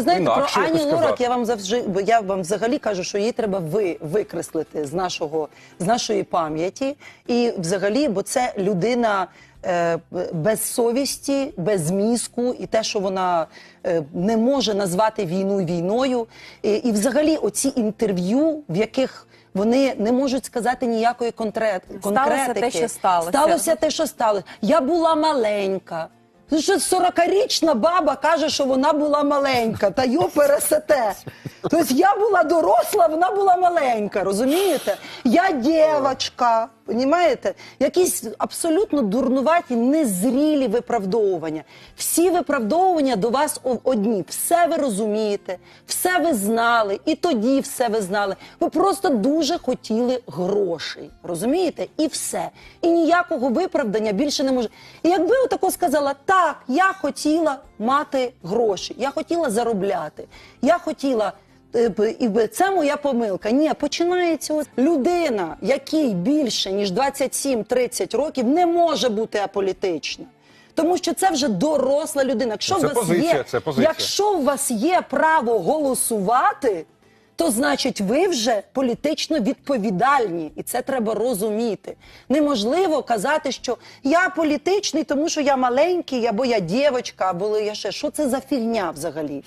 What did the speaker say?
ви знаєте, інакше про Ані Лорак я вам завжди я вам взагалі кажу, що її треба ви викреслити з нашого з нашої пам'яті. І взагалі, бо це людина. е, Без совісті, без мізку, і те, що вона е, не може назвати війну війною, і, і взагалі оці інтерв'ю, в яких вони не можуть сказати ніякої конкрет, конкретики. те, що сталося. Сталося те, що сталося. Я була маленька. Ну що 40-річна баба каже, що вона була маленька, та йо пересете. Тобто я була доросла, вона була маленька, розумієте? Я дівчинка, понімаєте? Якісь абсолютно дурнуваті, незрілі виправдовування. Всі виправдовування до вас одні. Все ви розумієте, все ви знали, і тоді все ви знали. Ви просто дуже хотіли грошей, розумієте? І все. І ніякого виправдання більше не може. І якби отако сказала, так, я хотіла мати гроші, я хотіла заробляти, я хотіла. Е, І це моя помилка. Ні, починається ось людина, якій більше ніж 27-30 років, не може бути аполітична. Тому що це вже доросла людина. Якщо Це у вас позиція, є, це позиція. якщо у вас є право голосувати, то значить ви вже політично відповідальні, і це треба розуміти. Неможливо казати, що я політичний, тому що я маленький, або я дівчинка, або я ще що це за фігня взагалі.